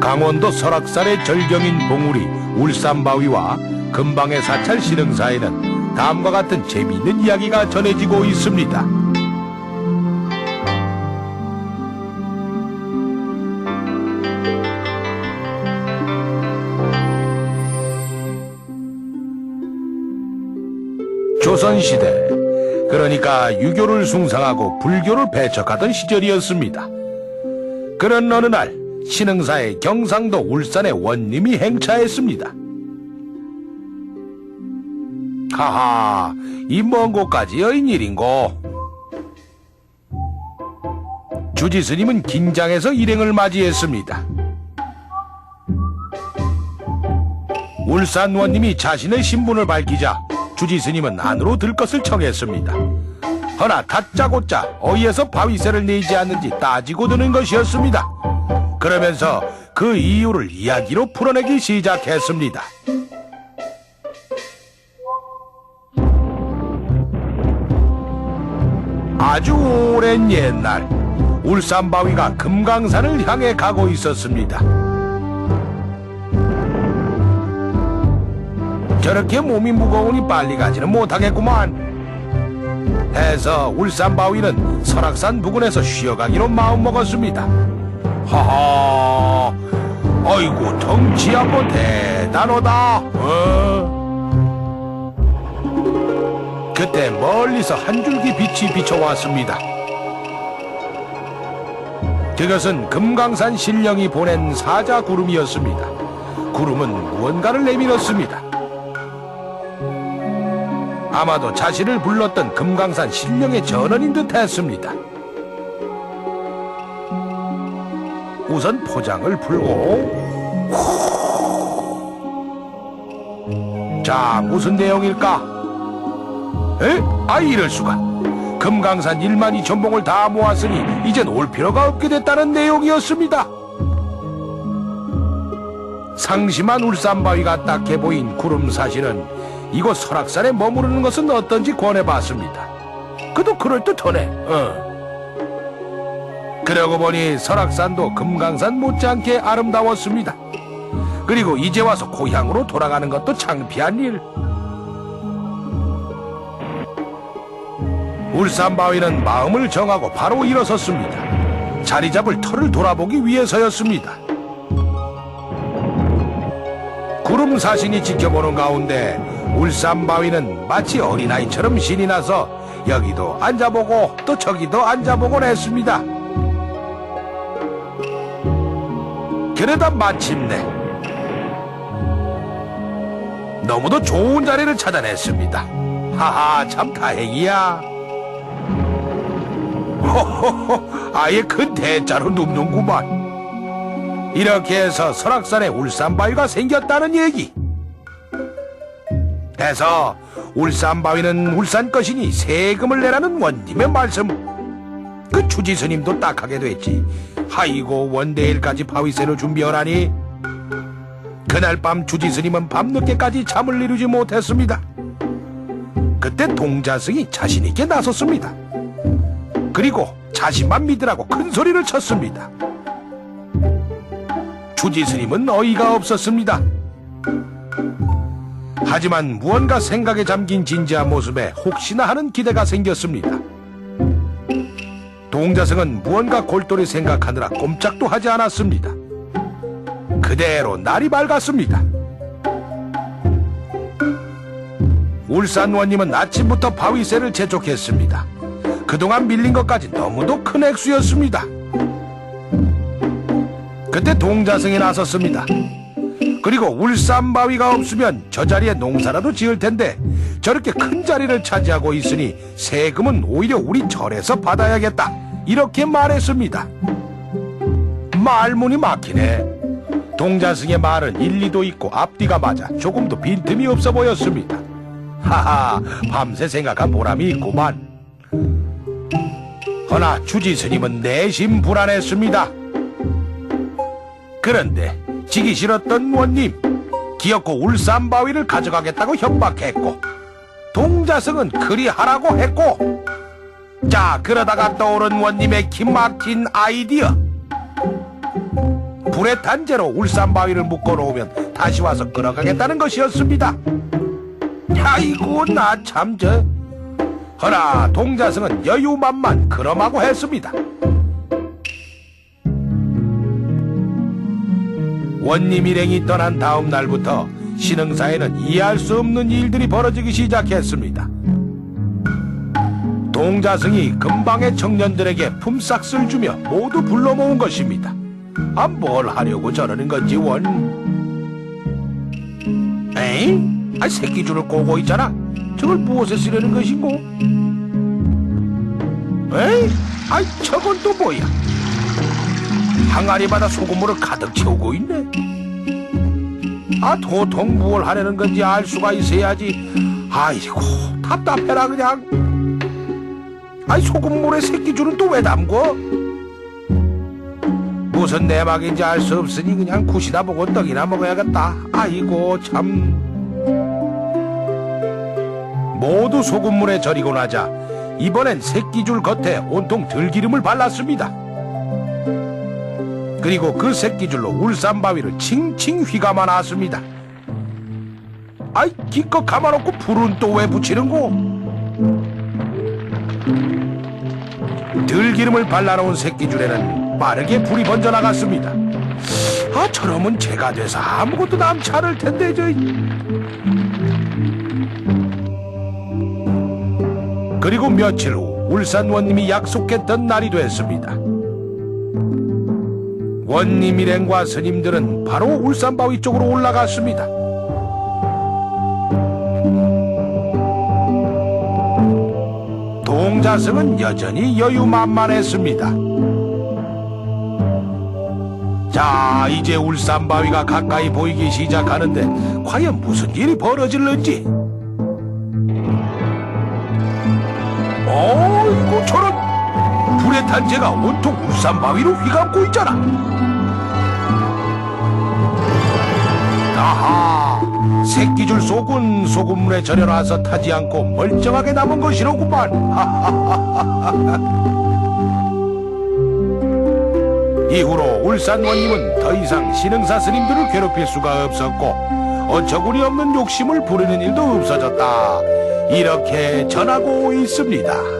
강원도 설악산의 절경인 봉우리 울산바위와 금방의 사찰 신흥사에는 다음과 같은 재미있는 이야기가 전해지고 있습니다. 조선시대 그러니까 유교를 숭상하고 불교를 배척하던 시절이었습니다. 그런 어느 날 신흥사의 경상도 울산의 원님이 행차했습니다. 하하, 이 먼 곳까지 여인 일인고. 주지 스님은 긴장해서 일행을 맞이했습니다. 울산 원님이 자신의 신분을 밝히자 주지 스님은 안으로 들 것을 청했습니다. 허나 다짜고짜 어이에서 바위세를 내지 않는지 따지고 드는 것이었습니다. 그러면서 그 이유를 이야기로 풀어내기 시작했습니다. 아주 오랜 옛날 울산 바위가 금강산을 향해 가고 있었습니다. 저렇게 몸이 무거우니 빨리 가지는 못하겠구만. 해서 울산 바위는 설악산 부근에서 쉬어가기로 마음먹었습니다. 하하, 아이고 덩치 한번 대단하다. 어? 그때 멀리서 한 줄기 빛이 비춰왔습니다. 그것은 금강산 신령이 보낸 사자 구름이었습니다. 구름은 무언가를 내밀었습니다. 아마도 자신을 불렀던 금강산 신령의 전원인 듯 했습니다. 우선 포장을 풀고 자 무슨 내용일까? 에? 아 이럴 수가 금강산 1만 2천 봉을 다 모았으니 이젠 올 필요가 없게 됐다는 내용이었습니다. 상심한 울산바위가 딱해 보인 구름사시는 이곳 설악산에 머무르는 것은 어떤지 권해봤습니다. 그도 그럴듯하네. 어. 그러고 보니 설악산도 금강산 못지않게 아름다웠습니다. 그리고 이제 와서 고향으로 돌아가는 것도 창피한 일. 울산 바위는 마음을 정하고 바로 일어섰습니다. 자리 잡을 터를 돌아보기 위해서였습니다. 구름 사신이 지켜보는 가운데 울산 바위는 마치 어린아이처럼 신이 나서 여기도 앉아보고 또 저기도 앉아보곤 했습니다. 그러다 마침내 너무도 좋은 자리를 찾아냈습니다. 하하 참 다행이야. 호호호 아예 큰 대자로 눕는구만. 이렇게 해서 설악산에 울산바위가 생겼다는 얘기. 해서 울산바위는 울산 것이니 세금을 내라는 원님의 말씀. 그 주지 스님도 딱하게 됐지. 하이고 원대일까지 바위세를 준비하라니. 그날 밤 주지 스님은 밤늦게까지 잠을 이루지 못했습니다. 그때 동자승이 자신있게 나섰습니다. 그리고 자신만 믿으라고 큰 소리를 쳤습니다. 주지 스님은 어이가 없었습니다. 하지만 무언가 생각에 잠긴 진지한 모습에 혹시나 하는 기대가 생겼습니다. 동자승은 무언가 골똘히 생각하느라 꼼짝도 하지 않았습니다. 그대로 날이 밝았습니다. 울산원님은 아침부터 바위새를 재촉했습니다. 그동안 밀린 것까지 너무도 큰 액수였습니다. 그때 동자승이 나섰습니다. 그리고 울산 바위가 없으면 저 자리에 농사라도 지을 텐데 저렇게 큰 자리를 차지하고 있으니 세금은 오히려 우리 절에서 받아야겠다. 이렇게 말했습니다. 말문이 막히네. 동자승의 말은 일리도 있고 앞뒤가 맞아 조금도 빈틈이 없어 보였습니다. 하하, 밤새 생각한 보람이 있구만. 허나 주지 스님은 내심 불안했습니다. 그런데 지기 싫었던 원님 기어코 울산 바위를 가져가겠다고 협박했고 동자승은 그리하라고 했고 자 그러다가 떠오른 원님의 기막힌 아이디어 불에 불의 단제로 울산 바위를 묶어 놓으면 다시 와서 끌어가겠다는 것이었습니다. 아이고 나 참 저. 허나 동자승은 여유만만 그럼하고 했습니다. 원님 일행이 떠난 다음 날부터 신흥사에는 이해할 수 없는 일들이 벌어지기 시작했습니다. 동자승이 근방의 청년들에게 품삯을 주며 모두 불러 모은 것입니다. 아, 뭘 하려고 저러는 건지 원. 에이? 아, 새끼줄을 꼬고 있잖아. 저걸 무엇에 쓰려는 것인고? 에이? 아이, 저건 또 뭐야? 항아리마다 소금물을 가득 채우고 있네. 아, 도통 무얼 하려는 건지 알 수가 있어야지. 아이고, 답답해라, 그냥. 아이, 소금물에 새끼줄은 또 왜 담궈? 무슨 내막인지 알 수 없으니 그냥 굿이나 보고 떡이나 먹어야겠다. 아이고, 참. 모두 소금물에 절이고 나자 이번엔 새끼줄 겉에 온통 들기름을 발랐습니다. 그리고 그 새끼줄로 울산 바위를 칭칭 휘감아 놨습니다. 아이 기껏 감아놓고 불은 또 왜 붙이는고? 들기름을 발라놓은 새끼줄에는 빠르게 불이 번져 나갔습니다. 아 저러면 제가 돼서 아무것도 남지 않을 텐데 저. 그리고 며칠 후 울산 원님이 약속했던 날이 됐습니다. 원님 일행과 스님들은 바로 울산 바위 쪽으로 올라갔습니다. 동자승은 여전히 여유만만했습니다. 자, 이제 울산바위가 가까이 보이기 시작하는데 과연 무슨 일이 벌어질는지. 어이구 저런 불의 단체가 온통 울산바위로 휘감고 있잖아. 아하, 새끼줄 속은 소금물에 절여놔서 타지 않고 멀쩡하게 남은 것이로구만. 이후로 울산 원님은 더 이상 신흥사 스님들을 괴롭힐 수가 없었고 어처구니 없는 욕심을 부리는 일도 없어졌다. 이렇게 전하고 있습니다.